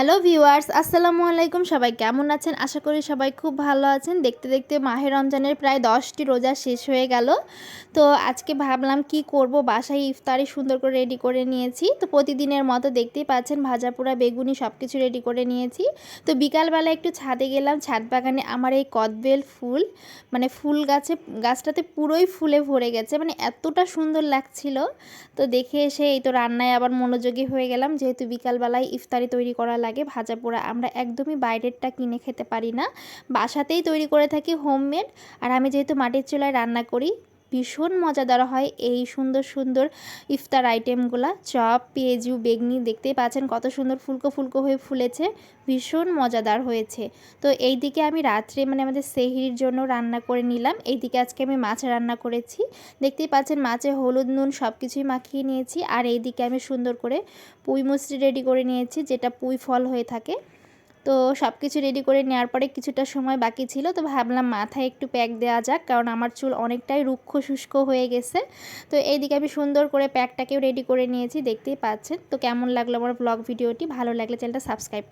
Hello viewers আসসালামু আলাইকুম সবাই কেমন আছেন? আশা করি সবাই খুব ভালো আছেন। দেখতে দেখতে মাহে রমজানের প্রায় দশটি রোজা শেষ হয়ে গেল। তো আজকে ভাবলাম কি করব? বাসায় ইফতারি সুন্দর করে রেডি করে নিয়েছি। তো প্রতিদিনের মতো দেখতেই পাচ্ছেন ভাজা পোড়া, বেগুনি সব কিছু রেডি করে নিয়েছি। তো বিকালবেলা একটু ছাদে গেলাম। ছাদ বাগানে আমার এই কদবেল ফুল মানে ফুল গাছে, গাছটাতে পুরোই ফুলে ভরে গেছে। মানে এতটা সুন্দর লাগছিল। তো দেখে এসে এই তো রান্নায় আবার মনোযোগী হয়ে গেলাম। যেহেতু বিকালবেলায় ইফতারি তৈরি করা ভাজা পোড়া আমরা একদমই বাইরেরটা কিনে খেতে পারি না। বাসাতেই তৈরি করে থাকি হোমমেড আর আমি যেহেতু মাটির চুলায় রান্না করি ভীষণ মজাদার হয় এই সুন্দর সুন্দর ইফতার আইটেমগুলা চপ, পেঁয়াজু, বেগনি দেখতেই পাচ্ছেন কত সুন্দর ফুলকো ফুলকো হয়ে ফুলেছে, ভীষণ মজাদার হয়েছে। তো এই দিকে আমি রাত্রে মানে আমাদের সেহির জন্য রান্না করে নিলাম এই দিকে আজকে আমি মাছ রান্না করেছি। দেখতেই পাচ্ছেন মাছে হলুদ, নুন সব কিছুই মাখিয়ে নিয়েছি, আর এই দিকে আমি সুন্দর করে পুঁই মুসরি রেডি করে নিয়েছি, যেটা পুঁই ফল হয়ে থাকে। তো সব কিছু রেডি করে নেওয়ার পরে কিছুটা সময় বাকি ছিল, তো ভাবলাম মাথায় একটু প্যাক দেওয়া যাক, কারণ আমার চুল অনেকটাই রুক্ষ শুষ্ক হয়ে গেছে। তো এইদিকে আমি সুন্দর করে প্যাকটাকেও রেডি করে নিয়েছি, দেখতেই পাচ্ছেন। তো কেমন লাগল আমার ব্লগ ভিডিওটি? ভালো লাগলে চ্যানেলটা সাবস্ক্রাইব